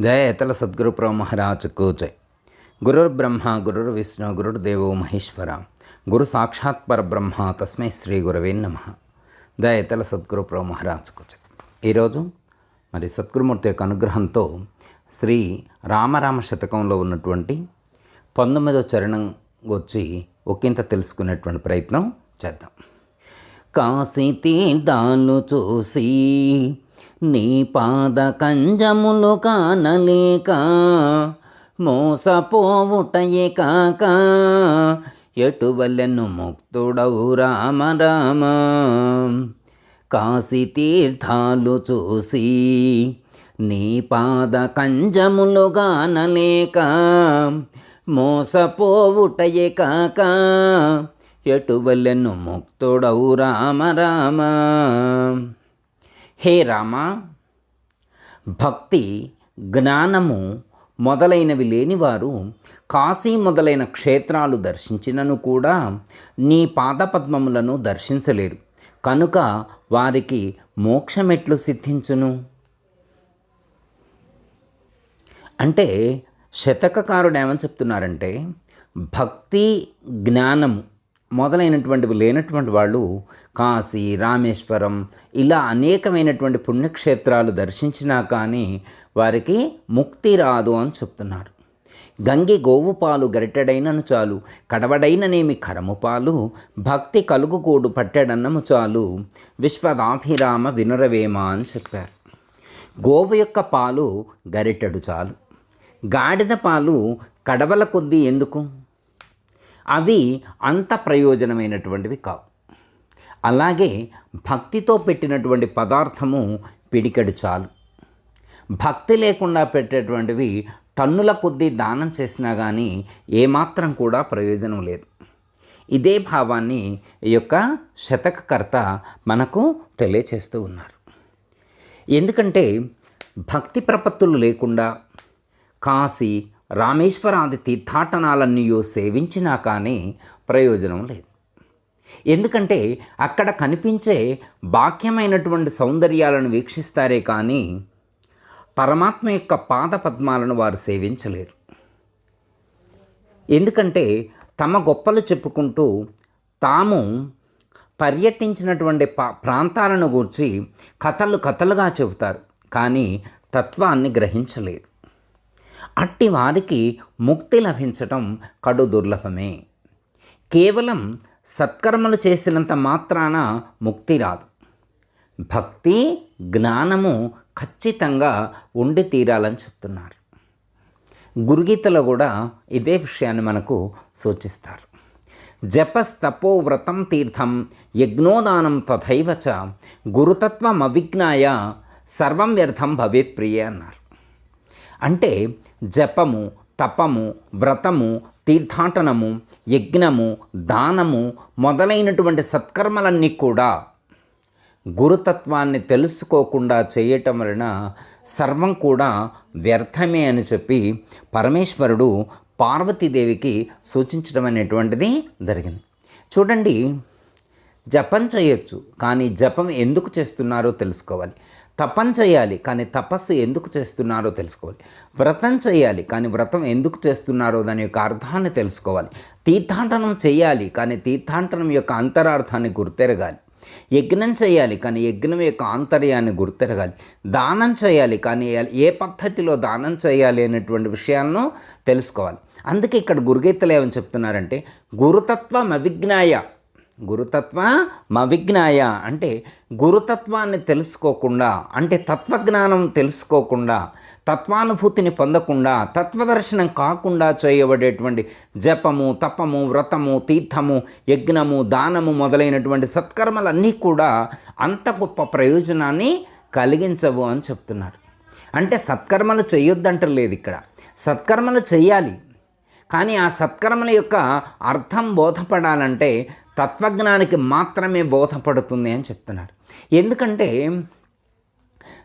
జయతల సద్గురు ప్రభు మహారాజ్ జై. గురుర్ బ్రహ్మ గురుర్ విష్ణు గురుర్ దేవో మహేశ్వర. గురు సాక్షాత్ పరబ్రహ్మ తస్మై శ్రీ గురవే నమ. దయతల సద్గురు ప్రభు మహారాజ్ ఈరోజు మరి సద్గురుమూర్తి యొక్క అనుగ్రహంతో శ్రీ రామరామ శతకంలో ఉన్నటువంటి పంతొమ్మిదో చరణం వచ్చి ఒకంత తెలుసుకునేటువంటి ప్రయత్నం చేద్దాం. కాశీ తీర్థాలు చూసి నీ పాద కంజములు కానలేక మోసపోవుటయే కాక ఎటువలెను ముక్తుడవు రామ రామ. కాశీ తీర్థాలు చూసి నీ పాద కంజములు గానలేక మోసపోవుటయే కాక ఎటువలెను ముక్తుడవు రామ రామ. హే రామ భక్తి జ్ఞానము మొదలైనవి లేనివారు కాశీ మొదలైన క్షేత్రాలు దర్శించినను కూడా నీ పాదపద్మములను దర్శించలేరు. కనుక వారికి మోక్షమెట్లు సిద్ధించును. అంటే శతకకారుడు ఏమని చెప్తున్నారంటే భక్తి జ్ఞానము మొదలైనటువంటివి లేనటువంటి వాళ్ళు కాశీ రామేశ్వరం ఇలా అనేకమైనటువంటి పుణ్యక్షేత్రాలు దర్శించినా కానీ వారికి ముక్తి రాదు అని చెప్తున్నారు. గంగి గోవు పాలు గరిటెడైనను చాలు కడవడైననేమి కరము పాలు భక్తి కలుగుకూడు పట్టెడన్నము చాలు విశ్వదాభిరామ వినురవేమ అని చెప్పారు. గోవు యొక్క పాలు గరిటెడు చాలు. గాడిద పాలు కడవల కొద్దీ ఎందుకు? అవి అంత ప్రయోజనమైనటువంటివి కావు. అలాగే భక్తితో పెట్టినటువంటి పదార్థము పిడికెడు చాలు. భక్తి లేకుండా పెట్టేటువంటివి టన్నుల కొద్దీ దానం చేసినా కానీ ఏమాత్రం కూడా ప్రయోజనం లేదు. ఇదే భావాన్ని ఈ యొక్క శతకకర్త మనకు తెలియచేస్తూ ఉన్నారు. ఎందుకంటే భక్తి ప్రపత్తులు లేకుండా కాశీ రామేశ్వరాది తీర్థాటనాలన్నీయో సేవించినా కానీ ప్రయోజనం లేదు. ఎందుకంటే అక్కడ కనిపించే బాక్యమైనటువంటి సౌందర్యాలను వీక్షిస్తారే కానీ పరమాత్మ యొక్క పాద పద్మాలను వారు సేవించలేరు. ఎందుకంటే తమ గొప్పలు చెప్పుకుంటూ తాము పర్యటించినటువంటి పా ప్రాంతాలను గూర్చి కథలు కథలుగా చెబుతారు. కానీ తత్వాన్ని గ్రహించలేరు. అట్టి వారికి ముక్తి లభించటం కడు దుర్లభమే. కేవలం సత్కర్మలు చేసినంత మాత్రాన ముక్తి రాదు. భక్తి జ్ఞానము ఖచ్చితంగా ఉండి తీరాలని చెప్తున్నారు. గురుగీతలో కూడా ఇదే విషయాన్ని మనకు సూచిస్తారు. జపస్తపో వ్రతం తీర్థం యజ్ఞోదానం తథైవచ గురుతత్వం అవిజ్ఞాయ సర్వం వ్యర్థం భవేత్ ప్రియ అన్నారు. అంటే జపము తపము వ్రతము తీర్థాటనము యజ్ఞము దానము మొదలైనటువంటి సత్కర్మలన్నీ కూడా గురుతత్వాన్ని తెలుసుకోకుండా చేయటం వలన సర్వం కూడా వ్యర్థమే అని చెప్పి పరమేశ్వరుడు పార్వతీదేవికి సూచించడం అనేటువంటిది జరిగింది. చూడండి జపం చేయొచ్చు కానీ జపం ఎందుకు చేస్తున్నారో తెలుసుకోవాలి. తపం చేయాలి కానీ తపస్సు ఎందుకు చేస్తున్నారో తెలుసుకోవాలి. వ్రతం చేయాలి కానీ వ్రతం ఎందుకు చేస్తున్నారో దాని యొక్క అర్థాన్ని తెలుసుకోవాలి. తీర్థాటనం చేయాలి కానీ తీర్థాటనం యొక్క అంతరార్థాన్ని గుర్తెరగాలి. యజ్ఞం చేయాలి కానీ యజ్ఞం యొక్క ఆంతర్యాన్ని గుర్తెరగాలి. దానం చేయాలి కానీ ఏ పద్ధతిలో దానం చేయాలి అనేటువంటి విషయాలను తెలుసుకోవాలి. అందుకే ఇక్కడ గురుగీతలు ఏమని చెప్తున్నారంటే గురుతత్వం అవిజ్ఞాయ గురుతత్వ మవిజ్ఞాయ అంటే గురుతత్వాన్ని తెలుసుకోకుండా అంటే తత్వజ్ఞానం తెలుసుకోకుండా తత్వానుభూతిని పొందకుండా తత్వదర్శనం కాకుండా చేయబడేటువంటి జపము తపము వ్రతము తీర్థము యజ్ఞము దానము మొదలైనటువంటి సత్కర్మలన్నీ కూడా అంత గొప్ప ప్రయోజనాన్ని కలిగించవు అని చెప్తున్నారు అంటే సత్కర్మలు చేయొద్దంటలేదు ఇక్కడ. సత్కర్మలు చేయాలి. కానీ ఆ సత్కర్మల యొక్క అర్థం బోధపడాలంటే తత్వజ్ఞానికి మాత్రమే బోధపడుతుంది అని చెప్తున్నాడు. ఎందుకంటే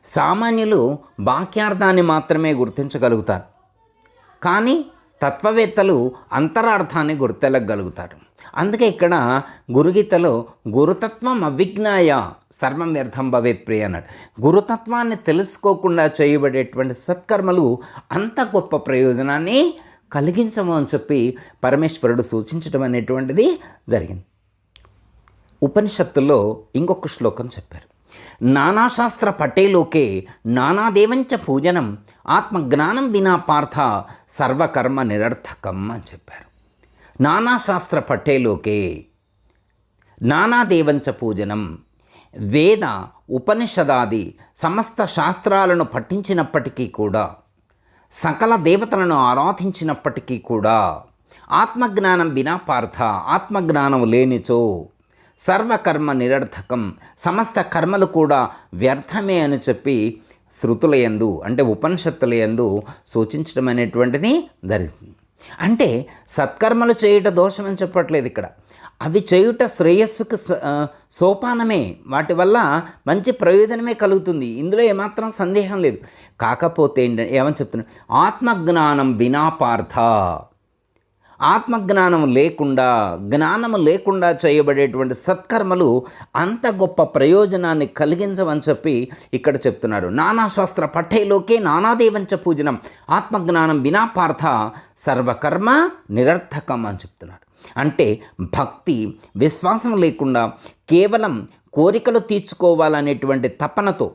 సామాన్యులు వాక్యార్థాన్ని మాత్రమే గుర్తించగలుగుతారు. కానీ తత్వవేత్తలు అంతరార్థాన్ని గుర్తెలగలుగుతారు అందుకే ఇక్కడ గురుగీతలో గురుతత్వం అవిజ్ఞాయ సర్వం వ్యర్థం భవేత్ ప్రియ అన్నాడు. గురుతత్వాన్ని తెలుసుకోకుండా చేయబడేటువంటి సత్కర్మలు అంత గొప్ప ప్రయోజనాన్ని కలిగించము అని చెప్పి పరమేశ్వరుడు సూచించడం అనేటువంటిది జరిగింది. ఉపనిషత్తుల్లో ఇంకొక శ్లోకం చెప్పారు. నానాశాస్త్ర పటేలోకే నానాదేవంచ పూజనం ఆత్మజ్ఞానం వినా పార్థ సర్వకర్మ నిరర్థకం అని చెప్పారు. నానాశాస్త్ర పట్టేలోకే నానాదేవంచ పూజనం వేద ఉపనిషదాది సమస్త శాస్త్రాలను పఠించినప్పటికీ కూడా సకల దేవతలను ఆరాధించినప్పటికీ కూడా ఆత్మజ్ఞానం వినా పార్థ ఆత్మజ్ఞానం లేనిచో సర్వకర్మ నిరర్థకం. సమస్త కర్మలు కూడా వ్యర్థమే అని చెప్పి శృతుల యందు అంటే ఉపనిషత్తుల యందు సూచించడం అనేటువంటిది జరుగుతుంది అంటే సత్కర్మలు చేయుట దోషమని చెప్పట్లేదు ఇక్కడ. అవి చేయుట శ్రేయస్సుకు స- సోపానమే. వాటి వల్ల మంచి ప్రయోజనమే కలుగుతుంది. ఇందులో ఏమాత్రం సందేహం లేదు. కాకపోతే ఏంటంటే ఏమని చెప్తున్నా? ఆత్మజ్ఞానం వినా పార్థ. ఆత్మజ్ఞానం లేకుండా జ్ఞానము లేకుండా చేయబడేటువంటి సత్కర్మలు అంత గొప్ప ప్రయోజనాన్ని కలిగించవని చెప్పి ఇక్కడ చెప్తున్నారు నానాశాస్త్ర పఠేలోకే నానాదేవంచ పూజనం. ఆత్మజ్ఞానం వినా పార్థ సర్వకర్మ నిరర్థకం అని చెప్తున్నారు అంటే భక్తి విశ్వాసం లేకుండా కేవలం కోరికలు తీర్చుకోవాలనేటువంటి తపనతో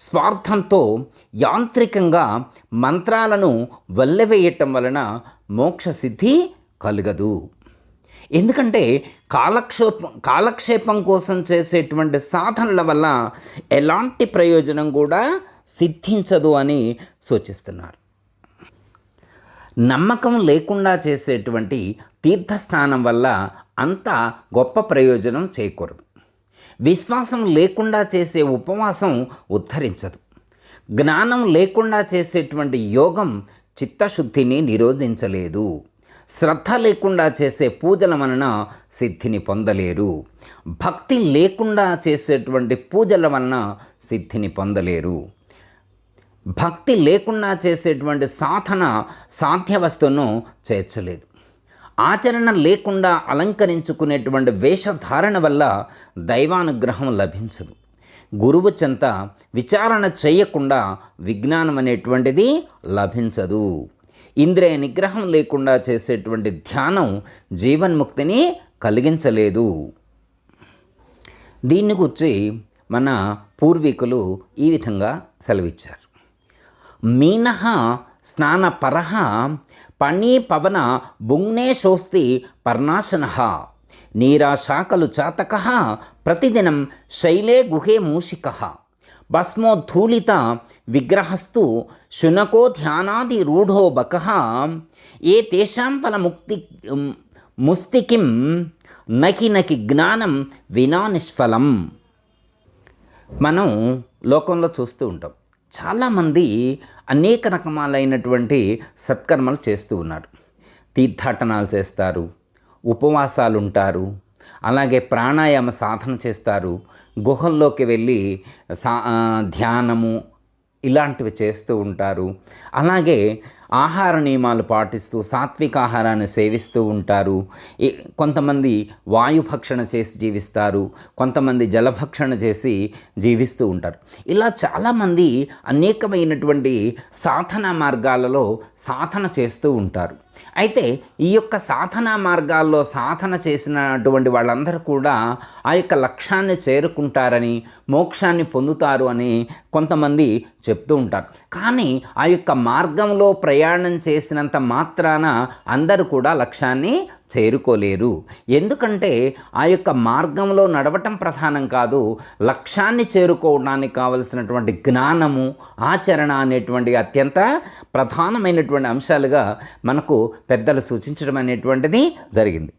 స్వార్థంతో యాంత్రికంగా మంత్రాలను వల్లెవేయటం వలన మోక్ష సిద్ధి కలగదు. ఎందుకంటే కాలక్షేపం కాలక్షేపం కోసం చేసేటువంటి సాధనల వల్ల ఎలాంటి ప్రయోజనం కూడా సిద్ధించదు అని సూచిస్తున్నారు. నమ్మకం లేకుండా చేసేటువంటి తీర్థస్థానం వల్ల అంత గొప్ప ప్రయోజనం చేకూరదు. విశ్వాసం లేకుండా చేసే ఉపవాసం ఉద్ధరించదు. జ్ఞానం లేకుండా చేసేటువంటి యోగం చిత్తశుద్ధిని నిరోధించలేదు. శ్రద్ధ లేకుండా చేసే పూజల వలన సిద్ధిని పొందలేరు. భక్తి లేకుండా చేసేటువంటి పూజల వలన సిద్ధిని పొందలేరు. భక్తి లేకుండా చేసేటువంటి సాధన సాధ్యవస్తును చేర్చలేదు. ఆచరణ లేకుండా అలంకరించుకునేటువంటి వేషధారణ వల్ల దైవానుగ్రహం లభించదు. గురువు చెంత విచారణ చేయకుండా విజ్ఞానం అనేటువంటిది లభించదు. ఇంద్రియ నిగ్రహం లేకుండా చేసేటువంటి ధ్యానం జీవన్ముక్తిని కలిగించలేదు. దీన్ని గురించి మన పూర్వీకులు ఈ విధంగా సెలవిచ్చారు. మీన స్నానపరహ పణీ పవన బుంగ్నే శోస్తి పర్ణాశన నీరాశాకలు చాతక ప్రతిదినం శైలే గుహే మూషిక భస్మోద్ధూళిత విగ్రహస్తు శునకో ధ్యానాది రూఢో బక. ఏ తేషాం ఫలముక్తి ముస్తికిం నకి నకి జ్ఞానం వినా నిష్ఫలం. మనం లోకంలో చూస్తూ ఉంటాం. చాలామంది అనేక రకమాలైనటువంటి సత్కర్మలు చేస్తూ ఉన్నారు. తీర్థాటనాలు చేస్తారు ఉపవాసాలు ఉంటారు అలాగే ప్రాణాయామ సాధన చేస్తారు గుహల్లోకి వెళ్ళి సా ధ్యానము ఇలాంటివి చేస్తూ ఉంటారు. అలాగే ఆహార నియమాలు పాటిస్తూ సాత్విక ఆహారాన్ని సేవిస్తూ ఉంటారు. కొంతమంది వాయుభక్షణ చేసి జీవిస్తారు కొంతమంది జలభక్షణ చేసి జీవిస్తూ ఉంటారు. ఇలా చాలామంది అనేకమైనటువంటి సాధన మార్గాలలో సాధన చేస్తూ ఉంటారు. అయితే ఈ యొక్క సాధనా మార్గాల్లో సాధన చేసినటువంటి వాళ్ళందరూ కూడా ఆ యొక్క లక్ష్యాన్ని చేరుకుంటారని మోక్షాన్ని పొందుతారు అని కొంతమంది చెప్తూ ఉంటారు. కానీ ఆ యొక్క మార్గంలో ప్రయాణం చేసినంత మాత్రాన అందరూ కూడా లక్ష్యాన్ని చేరుకోలేరు. ఎందుకంటే ఆ యొక్క మార్గంలో నడవటం ప్రధానం కాదు లక్ష్యాన్ని చేరుకోవడానికి కావలసినటువంటి జ్ఞానము ఆచరణ అనేటువంటి అత్యంత ప్రధానమైనటువంటి అంశాలుగా మనకు పెద్దలు సూచించడం అనేటువంటిది జరిగింది.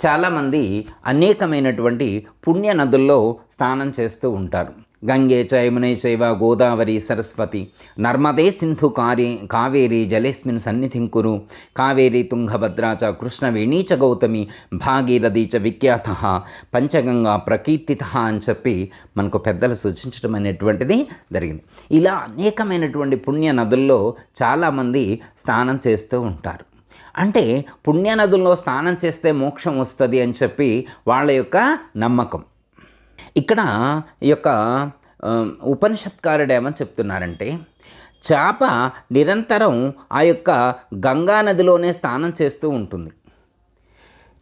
చాలామంది అనేకమైనటువంటి పుణ్య నదుల్లో స్నానం చేస్తూ ఉంటారు. గంగే చ యమునే చైవ గోదావరి సరస్వతి. నర్మదే సింధు కారి కావేరి జలేస్మిన్ సన్నిధిం కురు. కావేరి తుంగభద్రా చ కృష్ణవేణీ చ గౌతమి. భాగీరథి చ విఖ్యాత. పంచగంగా ప్రకీర్తిత అని చెప్పి మనకు పెద్దలు సూచించడం అనేటువంటిది జరిగింది. ఇలా అనేకమైనటువంటి పుణ్య నదుల్లో చాలామంది స్నానం చేస్తూ ఉంటారు. అంటే పుణ్యనదుల్లో స్నానం చేస్తే మోక్షం వస్తుంది అని చెప్పి వాళ్ళ యొక్క నమ్మకం. ఇక్కడ ఈ యొక్క ఉపనిషత్కారుడు ఏమని చెప్తున్నారంటే చేప నిరంతరం ఆ యొక్క గంగా నదిలోనే స్నానం చేస్తూ ఉంటుంది.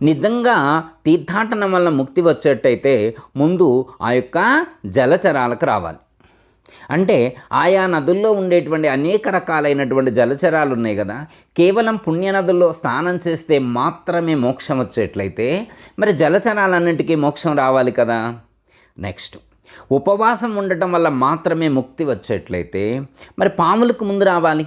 నిజంగా తీర్థాటనం వల్ల ముక్తి వచ్చేటైతే ముందు ఆ యొక్క జలచరాలకు రావాలి. అంటే ఆయా నదుల్లో ఉండేటువంటి అనేక రకాలైనటువంటి జలచరాలు ఉన్నాయి కదా కేవలం పుణ్యనదుల్లో స్నానం చేస్తే మాత్రమే మోక్షం వచ్చేట్లయితే మరి జలచరాలన్నింటికీ మోక్షం రావాలి కదా. నెక్స్ట్. ఉపవాసం ఉండటం వల్ల మాత్రమే ముక్తి వచ్చేట్లయితే మరి పాములకు ముందు రావాలి.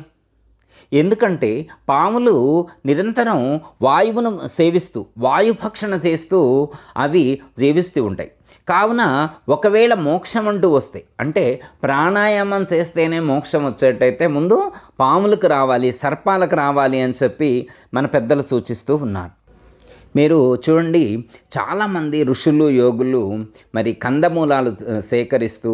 ఎందుకంటే పాములు నిరంతరం వాయువును సేవిస్తూ వాయుభక్షణ చేస్తూ అవి జీవిస్తూ ఉంటాయి. కావున ఒకవేళ మోక్షం అంటూ వస్తే అంటే ప్రాణాయామం చేస్తేనే మోక్షం వచ్చేటైతే ముందు పాములకు రావాలి సర్పాలకు రావాలి అని చెప్పి మన పెద్దలు సూచిస్తూ ఉన్నారు. మీరు చూడండి చాలామంది ఋషులు యోగులు మరి కందమూలాలు సేకరిస్తూ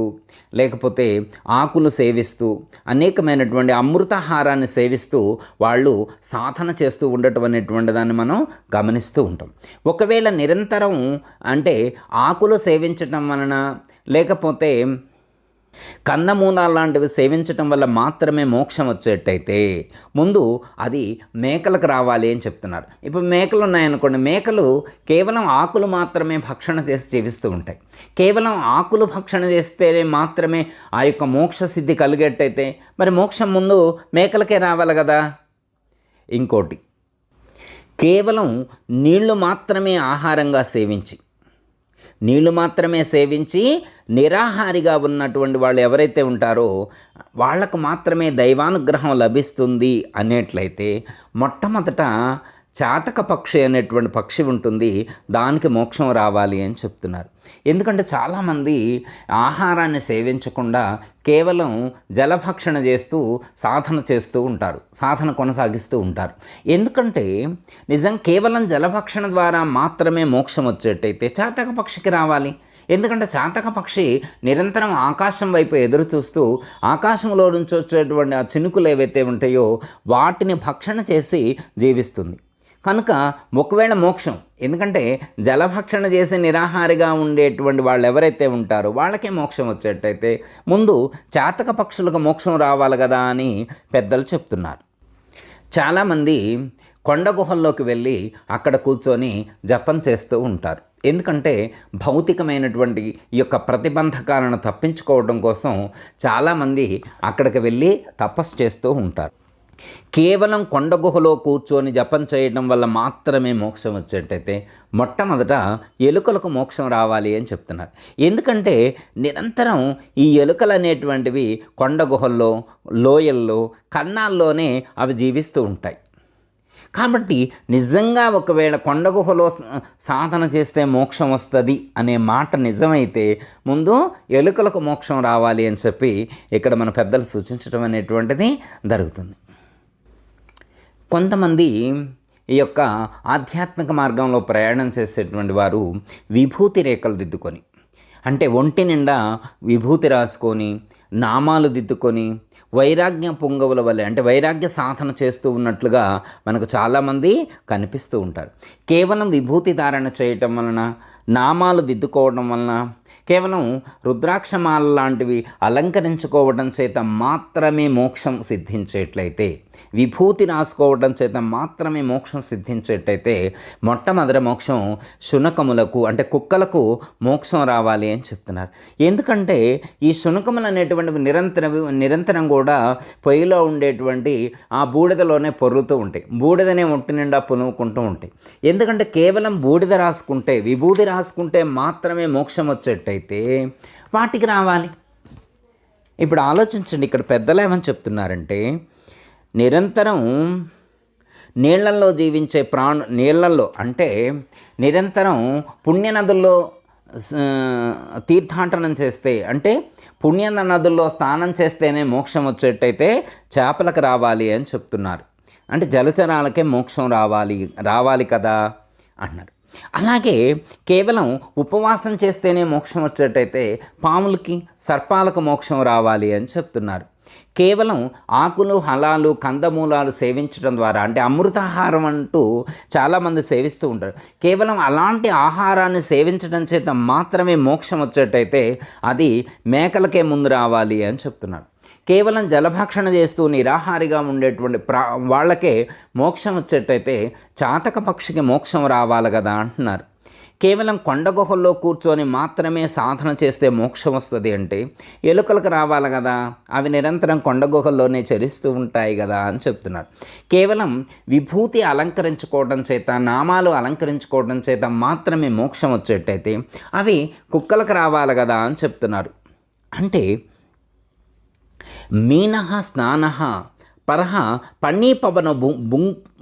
లేకపోతే ఆకులు సేవిస్తూ అనేకమైనటువంటి అమృతాహారాన్ని సేవిస్తూ వాళ్ళు సాధన చేస్తూ ఉండటం అనేటువంటి దాన్ని మనం గమనిస్తూ ఉంటాం. ఒకవేళ నిరంతరం అంటే ఆకులు సేవించటం వలన లేకపోతే కందమూలాలు లాంటివి సేవించటం వల్ల మాత్రమే మోక్షం వచ్చేటైతే ముందు అది మేకలకు రావాలి అని చెప్తున్నారు. ఇప్పుడు మేకలు ఉన్నాయనుకోండి మేకలు కేవలం ఆకులు మాత్రమే భక్షణ చేసి జీవిస్తూ ఉంటాయి. కేవలం ఆకులు భక్షణ చేస్తేనే మాత్రమే ఆ యొక్క మోక్ష సిద్ధి కలిగేటైతే మరి మోక్షం ముందు మేకలకే రావాలి కదా? ఇంకోటి కేవలం నీళ్ళు మాత్రమే ఆహారంగా సేవించి నీళ్ళు మాత్రమే సేవించి నిరాహారిగా ఉన్నటువంటి వాళ్ళు ఎవరైతే ఉంటారో వాళ్ళకు మాత్రమే దైవానుగ్రహం లభిస్తుంది అనేట్లయితే మొట్టమొదట చాతక పక్షి అనేటువంటి పక్షి ఉంటుంది దానికి మోక్షం రావాలి అని చెప్తున్నారు. ఎందుకంటే చాలామంది ఆహారాన్ని సేవించకుండా కేవలం జలభక్షణ చేస్తూ సాధన చేస్తూ ఉంటారు సాధన కొనసాగిస్తూ ఉంటారు. ఎందుకంటే నిజం కేవలం జలభక్షణ ద్వారా మాత్రమే మోక్షం వచ్చేటైతే చాతక పక్షికి రావాలి. ఎందుకంటే చాతక పక్షి నిరంతరం ఆకాశం వైపు ఎదురు చూస్తూ ఆకాశంలో నుంచి వచ్చేటువంటి ఆ చినుకులు ఏవైతే ఉంటాయో వాటిని భక్షణ చేసి జీవిస్తుంది. కనుక ఒకవేళ మోక్షం ఎందుకంటే జలభక్షణ చేసి నిరాహారిగా ఉండేటువంటి వాళ్ళు ఎవరైతే ఉంటారో వాళ్ళకే మోక్షం వచ్చేటైతే ముందు చాతక పక్షులకు మోక్షం రావాలి కదా అని పెద్దలు చెప్తున్నారు. చాలామంది కొండ గుహల్లోకి వెళ్ళి అక్కడ కూర్చొని జపం చేస్తూ ఉంటారు. ఎందుకంటే భౌతికమైనటువంటి ఈ యొక్క ప్రతిబంధకాలను తప్పించుకోవడం కోసం చాలామంది అక్కడికి వెళ్ళి తపస్సు చేస్తూ ఉంటారు. కేవలం కొండ గుహలో కూర్చొని జపం చేయడం వల్ల మాత్రమే మోక్షం వచ్చేటైతే మొట్టమొదట ఎలుకలకు మోక్షం రావాలి అని చెప్తున్నారు. ఎందుకంటే నిరంతరం ఈ ఎలుకలు అనేటువంటివి కొండ గుహల్లో లోయల్లో కన్నాల్లోనే అవి జీవిస్తూ ఉంటాయి. కాబట్టి నిజంగా ఒకవేళ కొండ గుహలో సాధన చేస్తే మోక్షం వస్తుంది అనే మాట నిజమైతే ముందు ఎలుకలకు మోక్షం రావాలి అని చెప్పి ఇక్కడ మన పెద్దలు సూచించడం అనేటువంటిది జరుగుతుంది. కొంతమంది ఈ యొక్క ఆధ్యాత్మిక మార్గంలో ప్రయాణం చేసేటువంటి వారు విభూతి రేఖలు దిద్దుకొని అంటే ఒంటి నిండా విభూతి రాసుకొని నామాలు దిద్దుకొని వైరాగ్య పొంగవుల వల్లే అంటే వైరాగ్య సాధన చేస్తూ ఉన్నట్లుగా మనకు చాలామంది కనిపిస్తూ ఉంటారు. కేవలం విభూతి ధారణ చేయటం వలన నామాలు దిద్దుకోవడం వలన కేవలం రుద్రాక్షమాల లాంటివి అలంకరించుకోవడం చేత మాత్రమే మోక్షం సిద్ధించేట్లయితే విభూతి రాసుకోవడం చేత మాత్రమే మోక్షం సిద్ధించేటైతే మొట్టమొదటి మోక్షం శునకములకు అంటే కుక్కలకు మోక్షం రావాలి అని చెప్తున్నారు. ఎందుకంటే ఈ శునకములు అనేటువంటివి నిరంతరం నిరంతరం కూడా పొయ్యిలో ఉండేటువంటి ఆ బూడిదలోనే పొర్లుతూ ఉంటాయి. బూడిదనే ఒంటి నిండా పునుకుంటూ ఉంటాయి. ఎందుకంటే కేవలం బూడిద రాసుకుంటే విభూతి రాసుకుంటే మాత్రమే మోక్షం వచ్చేటైతే వాటికి రావాలి. ఇప్పుడు ఆలోచించండి ఇక్కడ పెద్దలు ఏమని చెప్తున్నారంటే నిరంతరం నీళ్ళల్లో జీవించే ప్రాణు నీళ్ళల్లో అంటే నిరంతరం పుణ్యనదుల్లో తీర్థాటనం చేస్తే అంటే పుణ్య నదుల్లో స్నానం చేస్తేనే మోక్షం వచ్చేటైతే చేపలకు రావాలి అని చెప్తున్నారు. అంటే జలచరాలకే మోక్షం రావాలి రావాలి కదా అన్నారు. అలాగే కేవలం ఉపవాసం చేస్తేనే మోక్షం వచ్చేటైతే పాములకి సర్పాలకు మోక్షం రావాలి అని చెప్తున్నారు. కేవలం ఆకులు హలాలు కందమూలాలు సేవించడం ద్వారా అంటే అమృతాహారం అంటూ చాలామంది సేవిస్తూ ఉంటారు. కేవలం అలాంటి ఆహారాన్ని సేవించడం చేత మాత్రమే మోక్షం వచ్చేటైతే అది మేకలకే ముందు రావాలి అని చెప్తున్నాడు కేవలం జలభక్షణ చేస్తూ నిరాహారిగా ఉండేటువంటి ప్రా వాళ్ళకే మోక్షం వచ్చేటైతే చాతక పక్షికి మోక్షం రావాలి కదా అంటున్నారు. కేవలం కొండ గుహల్లో కూర్చొని మాత్రమే సాధన చేస్తే మోక్షం వస్తుంది అంటే ఎలుకలకు రావాలి కదా? అవి నిరంతరం కొండ గుహల్లోనే చరిస్తూ ఉంటాయి కదా అని చెప్తున్నారు. కేవలం విభూతి అలంకరించుకోవడం చేత నామాలు అలంకరించుకోవడం చేత మాత్రమే మోక్షం వచ్చేటైతే అవి కుక్కలకు రావాలి కదా అని చెప్తున్నారు. అంటే మీన స్నాన పరహ పన్నీపవన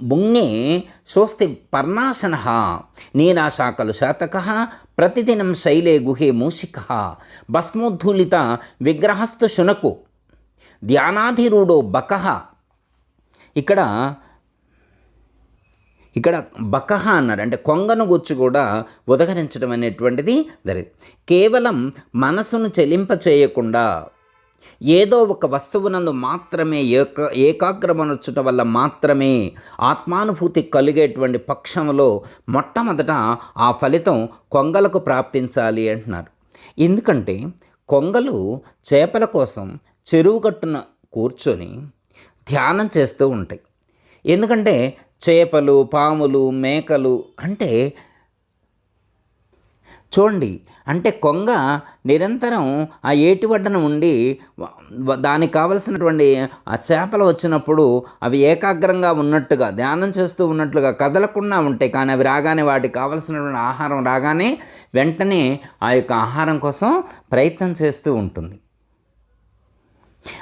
బుంగే స్వస్తి పర్ణాశన. నీనాశాకలు శాతక ప్రతిదినం శైలే గుహే మూషిక. భస్మోద్ధూలిత విగ్రహస్థు శునకు ధ్యానాధిరూఢో బక. ఇక్కడ ఇక్కడ బకహ అన్నారు. అంటే కొంగను గుర్చి కూడా ఉదహరించడం అనేటువంటిది జరిగింది. కేవలం మనసును చెలింప చేయకుండా ఏదో ఒక వస్తువునందు మాత్రమే ఏక ఏకాగ్రమనొచ్చుట వల్ల మాత్రమే ఆత్మానుభూతి కలిగేటువంటి పక్షంలో మొట్టమొదట ఆ ఫలితం కొంగలకు ప్రాప్తించాలి అంటున్నారు. ఎందుకంటే కొంగలు చేపల కోసం చెరువు కట్టున కూర్చొని ధ్యానం చేస్తూ ఉంటాయి. ఎందుకంటే చేపలు పాములు మేకలు అంటే చూడండి. అంటే కొంగ నిరంతరం ఆ ఏటి వడ్డన ఉండి దానికి కావలసినటువంటి ఆ చేపలు వచ్చినప్పుడు అవి ఏకాగ్రంగా ఉన్నట్టుగా ధ్యానం చేస్తూ ఉన్నట్లుగా కదలకుండా ఉంటాయి. కానీ అవి రాగానే వాటికి కావలసినటువంటి ఆహారం రాగానే వెంటనే ఆ యొక్క ఆహారం కోసం ప్రయత్నం చేస్తూ ఉంటుంది.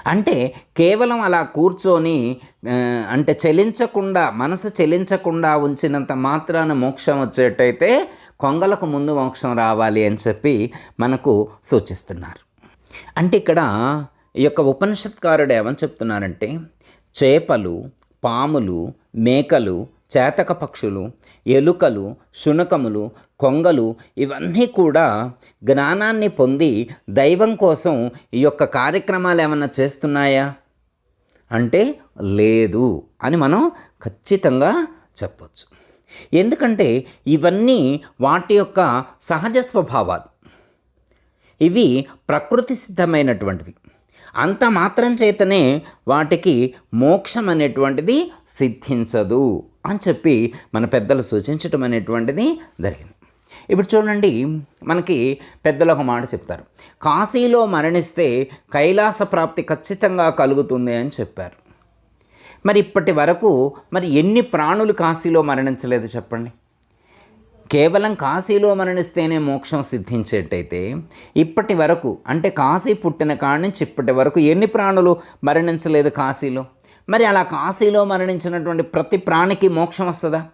అంటే కేవలం అలా కూర్చొని అంటే చెలించకుండా మనసు చెలించకుండా ఉంచినంత మాత్రాన మోక్షం వచ్చేటైతే కొంగలకు ముందు మోక్షం రావాలి అని చెప్పి మనకు సూచిస్తున్నారు. అంటే ఇక్కడ ఈ యొక్క ఉపనిషత్కారుడు ఏమని చెప్తున్నారంటే చేపలు పాములు మేకలు చేతక పక్షులు ఎలుకలు శునకములు కొంగలు ఇవన్నీ కూడా జ్ఞానాన్ని పొంది దైవం కోసం ఈ యొక్క కార్యక్రమాలు ఏమన్నా చేస్తున్నాయా? అంటే లేదు అని మనం ఖచ్చితంగా చెప్పచ్చు. ఎందుకంటే ఇవన్నీ వాటి యొక్క సహజ స్వభావాలు. ఇవి ప్రకృతి సిద్ధమైనటువంటివి. అంత మాత్రం చేతనే వాటికి మోక్షం అనేటువంటిది సిద్ధించదు అని చెప్పి మన పెద్దలు సూచించటం అనేటువంటిది జరిగింది. ఇప్పుడు చూడండి మనకి పెద్దలు ఒక మాట చెప్తారు. కాశీలో మరణిస్తే కైలాస ప్రాప్తి ఖచ్చితంగా కలుగుతుంది అని చెప్పారు. మరి ఇప్పటి వరకు మరి ఎన్ని ప్రాణులు కాశీలో మరణించలేదు చెప్పండి? కేవలం కాశీలో మరణిస్తేనే మోక్షం సిద్ధించేటైతే ఇప్పటి వరకు అంటే కాశీ పుట్టిన కాడి నుంచి ఇప్పటి వరకు ఎన్ని ప్రాణులు మరణించలేదు కాశీలో? మరి అలా కాశీలో మరణించినటువంటి ప్రతి ప్రాణికి మోక్షం వస్తుందా?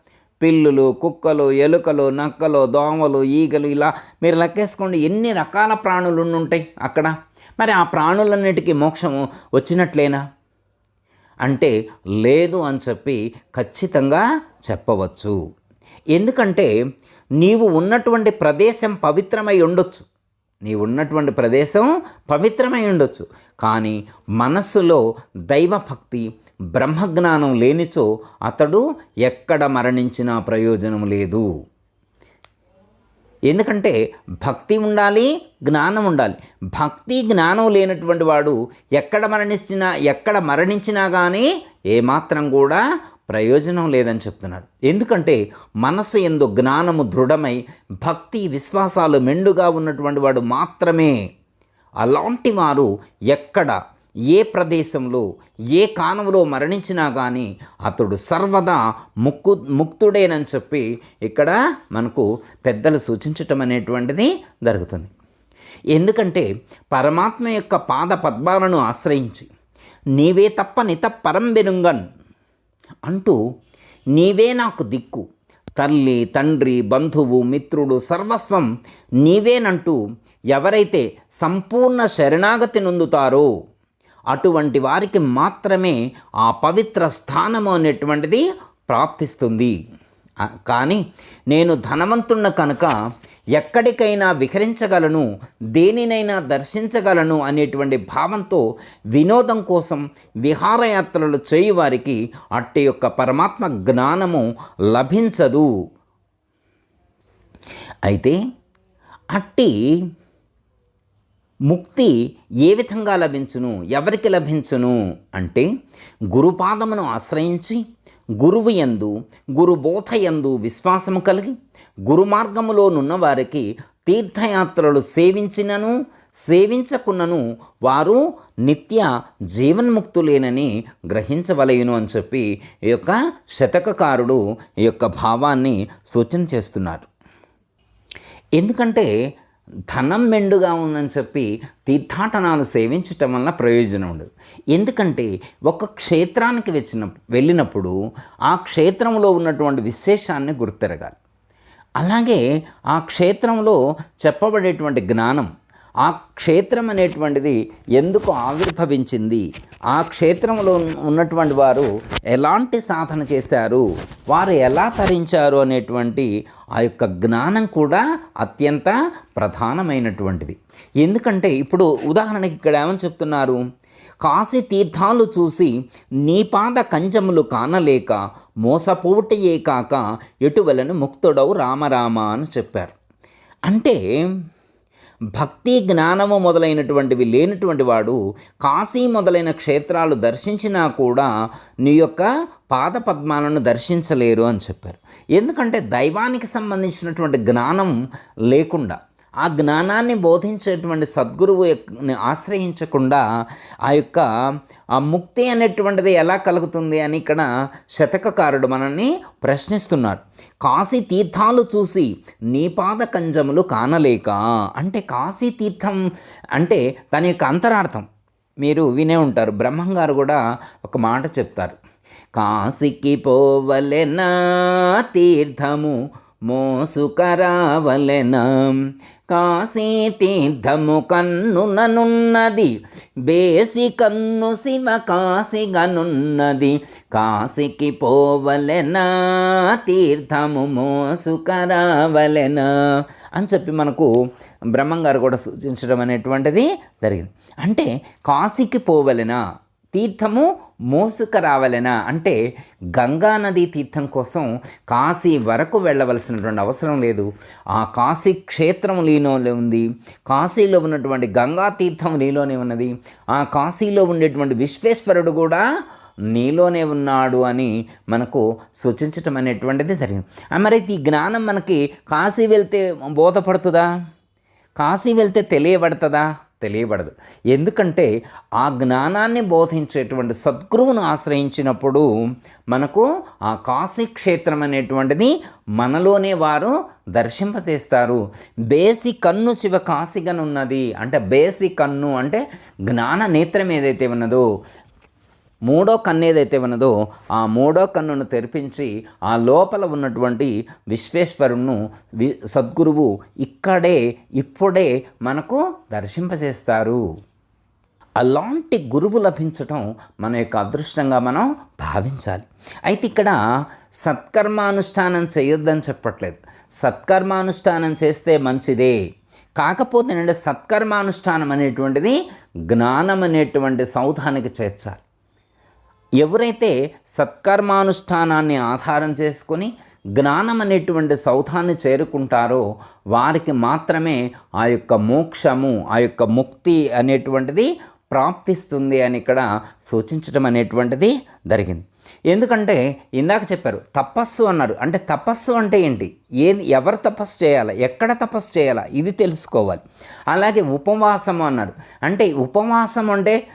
పిల్లులు కుక్కలు ఎలుకలు నక్కలు దోమలు ఈగలు ఇలా మీరు లెక్కేసుకోండి ఎన్ని రకాల ప్రాణులు ఉంటాయి అక్కడ? మరి ఆ ప్రాణులన్నిటికీ మోక్షము వచ్చినట్లేనా? అంటే లేదు అని చెప్పి ఖచ్చితంగా చెప్పవచ్చు. ఎందుకంటే నీవు ఉన్నటువంటి ప్రదేశం పవిత్రమై ఉండొచ్చు. నీవు ఉన్నటువంటి ప్రదేశం పవిత్రమై ఉండొచ్చు. కానీ మనస్సులో దైవభక్తి బ్రహ్మజ్ఞానం లేనిచో అతడు ఎక్కడ మరణించినా ప్రయోజనం లేదు. ఎందుకంటే భక్తి ఉండాలి జ్ఞానం ఉండాలి. భక్తి జ్ఞానం లేనటువంటి వాడు ఎక్కడ మరణించినా ఎక్కడ మరణించినా కానీ ఏమాత్రం కూడా ప్రయోజనం లేదని చెప్తున్నాడు. ఎందుకంటే మనసు ఎందు జ్ఞానము దృఢమై భక్తి విశ్వాసాలు మెండుగా ఉన్నటువంటి వాడు మాత్రమే. అలాంటి వారు ఎక్కడ ఏ ప్రదేశంలో ఏ కాలంలో మరణించినా కానీ అతడు సర్వదా ముక్కు ముక్తుడేనని చెప్పి ఇక్కడ మనకు పెద్దలు సూచించటం అనేటువంటిది జరుగుతుంది. ఎందుకంటే పరమాత్మ యొక్క పాద పద్మాలను ఆశ్రయించి నీవే తప్ప నిత పరంబెనుంగన్ అంటూ నీవే నాకు దిక్కు తల్లి తండ్రి బంధువు మిత్రుడు సర్వస్వం నీవేనంటూ ఎవరైతే సంపూర్ణ శరణాగతి నొందుతారో అటువంటి వారికి మాత్రమే ఆ పవిత్ర స్థానము అనేటువంటిది ప్రాప్తిస్తుంది. కానీ నేను ధనవంతున్న కనుక ఎక్కడికైనా విహరించగలను దేనినైనా దర్శించగలను అనేటువంటి భావంతో వినోదం కోసం విహారయాత్రలు చేయు వారికి అట్టి యొక్క పరమాత్మ జ్ఞానము లభించదు. అయితే అట్టి ముక్తి ఏ విధంగా లభించును? ఎవరికి లభించును? అంటే గురుపాదమును ఆశ్రయించి గురువు యందు గురుబోధ ఎందు విశ్వాసము కలిగి గురుమార్గములో నున్నవారికి వారికి తీర్థయాత్రలు సేవించినను సేవించకున్నను వారు నిత్య జీవన్ముక్తులేనని గ్రహించవలయును అని చెప్పి ఈ యొక్క శతకకారుడు ఈ యొక్క భావాన్ని సూచన చేస్తున్నారు. ఎందుకంటే ధనం మెండుగా ఉందని చెప్పి తీర్థాటనాలు సేవించటం వల్ల ప్రయోజనం ఉండదు. ఎందుకంటే ఒక క్షేత్రానికి వచ్చిన వెళ్ళినప్పుడు ఆ క్షేత్రంలో ఉన్నటువంటి విశేషాన్ని గుర్తెరగాలి. అలాగే ఆ క్షేత్రంలో చెప్పబడేటువంటి జ్ఞానం ఆ క్షేత్రం అనేటువంటిది ఎందుకు ఆవిర్భవించింది? ఆ క్షేత్రంలో ఉన్నటువంటి వారు ఎలాంటి సాధన చేశారు? వారు ఎలా తరించారు అనేటువంటి ఆ యొక్క జ్ఞానం కూడా అత్యంత ప్రధానమైనటువంటిది. ఎందుకంటే ఇప్పుడు ఉదాహరణకి ఇక్కడ ఏమని చెప్తున్నారు? కాశీ తీర్థాలు చూసి నీపాద కంచములు కానలేక మోసపోటయే కాక ఎటువలను ముక్తుడవు రామరామ అని చెప్పారు. అంటే భక్తి జ్ఞానము మొదలైనటువంటివి లేనటువంటి వాడు కాశీ మొదలైన క్షేత్రాలు దర్శించినా కూడా నీ యొక్క పాద పద్మాలను దర్శించలేరు అని చెప్పారు. ఎందుకంటే దైవానికి సంబంధించినటువంటి జ్ఞానం లేకుండా ఆ జ్ఞానాన్ని బోధించేటువంటి సద్గురువు ఆశ్రయించకుండా ఆ యొక్క ఆ ముక్తి అనేటువంటిది ఎలా కలుగుతుంది అని ఇక్కడ శతకకారుడు మనల్ని ప్రశ్నిస్తున్నాడు. కాశీ తీర్థాలు చూసి నీపాద కంజములు కానలేక అంటే కాశీ తీర్థం అంటే తన యొక్క అంతరార్థం. మీరు వినే ఉంటారు బ్రహ్మంగారు కూడా ఒక మాట చెప్తారు. కాశీకి పోవలెనా తీర్థము మోసుకరావలెన. కాశీ తీర్థము కన్నుననున్నది బేసి కన్ను శివ కాశిగనున్నది కాశీకి పోవలెనా తీర్థము మోసుకరావలెన అని చెప్పి మనకు బ్రహ్మంగారు కూడా సూచించడం అనేటువంటిది జరిగింది. అంటే కాశీకి పోవలెనా తీర్థము మోసుకరావలెనా? అంటే గంగా నదీ తీర్థం కోసం కాశీ వరకు వెళ్ళవలసినటువంటి అవసరం లేదు. ఆ కాశీ క్షేత్రం నీలోనే ఉంది. కాశీలో ఉన్నటువంటి గంగా తీర్థం నీలోనే ఉన్నది. ఆ కాశీలో ఉండేటువంటి విశ్వేశ్వరుడు కూడా నీలోనే ఉన్నాడు అని మనకు సూచించటం అనేటువంటిది జరిగింది. మరి ఈ జ్ఞానం మనకి కాశీ వెళ్తే బోధపడుతుందా? కాశీ వెళ్తే తెలియబడుతుందా? తెలియబడదు. ఎందుకంటే ఆ జ్ఞానాన్ని బోధించేటువంటి సద్గురువును ఆశ్రయించినప్పుడు మనకు ఆ కాశీ క్షేత్రం అనేటువంటిది మనలోనే వారు దర్శింపజేస్తారు. బేసి కన్ను శివ కాశీగనున్నది. అంటే బేసి కన్ను అంటే జ్ఞాన నేత్రం ఏదైతే ఉన్నదో మూడో కన్ను ఏదైతే ఉన్నదో ఆ మూడో కన్నును తెరిపించి ఆ లోపల ఉన్నటువంటి విశ్వేశ్వరుణ్ణు వి సద్గురువు ఇక్కడే ఇప్పుడే మనకు దర్శింపజేస్తారు. అలాంటి గురువు లభించటం మన యొక్క అదృష్టంగా మనం భావించాలి. అయితే ఇక్కడ సత్కర్మానుష్ఠానం చేయొద్దని చెప్పట్లేదు. సత్కర్మానుష్ఠానం చేస్తే మంచిదే. కాకపోతే అంటే సత్కర్మానుష్ఠానం అనేటువంటిది జ్ఞానం అనేటువంటి సౌధానికి చేర్చాలి. ఎవరైతే సత్కర్మానుష్ఠానాన్ని ఆధారం చేసుకొని జ్ఞానం అనేటువంటి సౌధాన్ని చేరుకుంటారో వారికి మాత్రమే ఆ యొక్క మోక్షము ఆ యొక్క ముక్తి అనేటువంటిది ప్రాప్తిస్తుంది అని ఇక్కడ సూచించడం అనేటువంటిది జరిగింది. ఎందుకంటే ఇందాక చెప్పారు తపస్సు అన్నారు. అంటే తపస్సు అంటే ఏంటి? ఏది ఎవరు తపస్సు చేయాలి? ఎక్కడ తపస్సు చేయాలా? ఇది తెలుసుకోవాలి. అలాగే ఉపవాసం అన్నారు. అంటే ఉపవాసం అంటే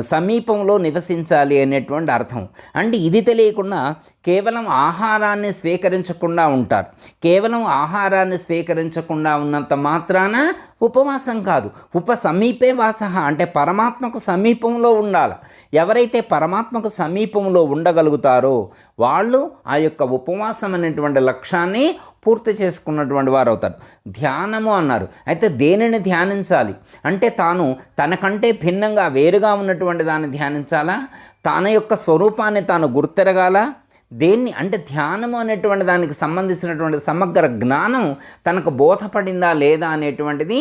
సమీపంలో నివసించాలి అనేటువంటి అర్థం. అంటే ఇది తెలియకుండా కేవలం ఆహారాన్ని స్వీకరించకుండా ఉంటారు. కేవలం ఆహారాన్ని స్వీకరించకుండా ఉన్నంత మాత్రాన ఉపవాసం కాదు. ఉప సమీపే వాస అంటే పరమాత్మకు సమీపంలో ఉండాలి. ఎవరైతే పరమాత్మకు సమీపంలో ఉండగలుగుతారో వాళ్ళు ఆ యొక్క ఉపవాసం అనేటువంటి లక్ష్యాన్ని పూర్తి చేసుకున్నటువంటి వారు అవుతారు ధ్యానము అన్నారు. అయితే దేనిని ధ్యానించాలి? అంటే తాను తనకంటే భిన్నంగా వేరుగా ఉన్నటువంటి దాన్ని ధ్యానించాలా? తన యొక్క స్వరూపాన్ని తాను గుర్తెరగాల? దేన్ని అంటే ధ్యానము అనేటువంటి దానికి సంబంధించినటువంటి సమగ్ర జ్ఞానం తనకు బోధపడిందా లేదా అనేటువంటిది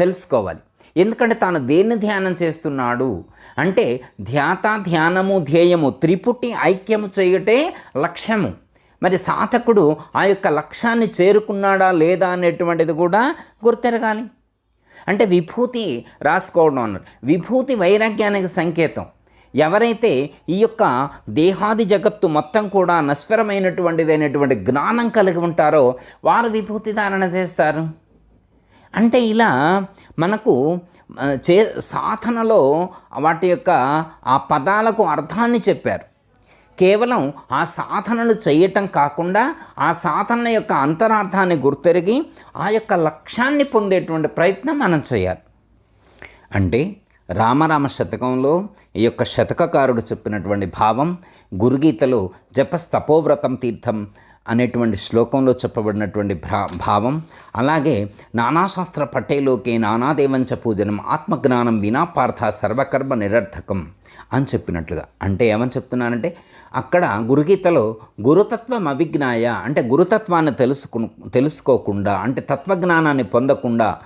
తెలుసుకోవాలి. ఎందుకంటే తాను దేన్ని ధ్యానం చేస్తున్నాడు? అంటే ధ్యాత ధ్యానము ధ్యేయము త్రిపుటి ఐక్యము చేయటే లక్ష్యము. మరి సాధకుడు ఆ యొక్క లక్ష్యాన్ని చేరుకున్నాడా లేదా అనేటువంటిది కూడా గుర్తెరగాలి. అంటే విభూతి రాసుకోవడం అన్నట్టు విభూతి వైరాగ్యానికి సంకేతం. ఎవరైతే ఈ యొక్క దేహాది జగత్తు మొత్తం కూడా నశ్వరమైనటువంటిదైనటువంటి జ్ఞానం కలిగి ఉంటారో వారు విభూతి ధారణ చేస్తారు. అంటే ఇలా మనకు చే సాధనలో వాటి యొక్క ఆ పదాలకు అర్థాన్ని చెప్పారు. కేవలం ఆ సాధనలు చేయటం కాకుండా ఆ సాధన యొక్క అంతరార్థాన్ని గుర్తెరిగి ఆ యొక్క లక్ష్యాన్ని పొందేటువంటి ప్రయత్నం మనం చేయాలి. అంటే రామరామ శతకంలో ఈ యొక్క శతకకారుడు చెప్పినటువంటి భావం గురుగీతలో జపస్తపోవ్రతం తీర్థం అనేటువంటి శ్లోకంలో చెప్పబడినటువంటి భావం అలాగే నానాశాస్త్ర పట్టేలోకే నానాదేవంచ పూజనం ఆత్మజ్ఞానం వినా పార్థ సర్వకర్మ నిరర్థకం అని చెప్పినట్లుగా. అంటే ఏమని చెప్తున్నానంటే అక్కడ గురుగీతలో గురుతత్వం అవిజ్ఞాయ అంటే గురుతత్వాన్ని తెలుసుకు తెలుసుకోకుండా అంటే తత్వజ్ఞానాన్ని పొందకుండా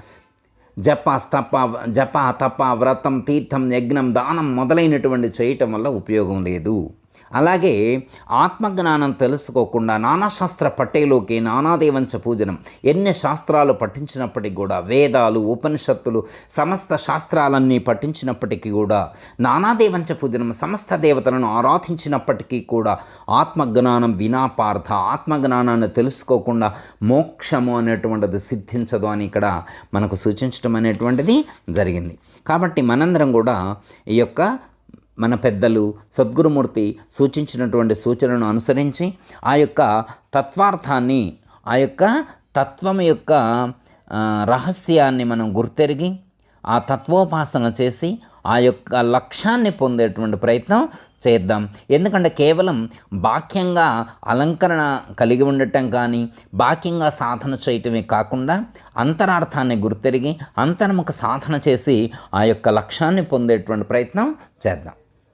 జప స్తప జప తప వ్రతం తీర్థం యజ్ఞం దానం మొదలైనటువంటి చేయటం వల్ల ఉపయోగం లేదు. అలాగే ఆత్మజ్ఞానం తెలుసుకోకుండా నానాశాస్త్ర పట్టేలోకి నానాదేవంచ పూజనం ఎన్ని శాస్త్రాలు పఠించినప్పటికీ కూడా వేదాలు ఉపనిషత్తులు సమస్త శాస్త్రాలన్నీ పఠించినప్పటికీ కూడా నానాదేవంచ పూజనం సమస్త దేవతలను ఆరాధించినప్పటికీ కూడా ఆత్మజ్ఞానం వినా పార్థ ఆత్మజ్ఞానాన్ని తెలుసుకోకుండా మోక్షము అనేటువంటిది సిద్ధించదు అని ఇక్కడ మనకు సూచించడం అనేటువంటిది జరిగింది. కాబట్టి మనందరం కూడా ఈ యొక్క మన పెద్దలు సద్గురుమూర్తి సూచించినటువంటి సూచనను అనుసరించి ఆ యొక్క తత్వార్థాన్ని ఆ యొక్క తత్వం యొక్క రహస్యాన్ని మనం గుర్తెరిగి ఆ తత్వోపాసన చేసి ఆ యొక్క లక్ష్యాన్ని పొందేటువంటి ప్రయత్నం చేద్దాం. ఎందుకంటే కేవలం బాక్యంగా అలంకరణ కలిగి ఉండటం కానీ బాక్యంగా సాధన చేయటమే కాకుండా అంతరార్థాన్ని గుర్తెరిగి అంతర్ముఖ సాధన చేసి ఆ యొక్క లక్ష్యాన్ని పొందేటువంటి ప్రయత్నం చేద్దాం.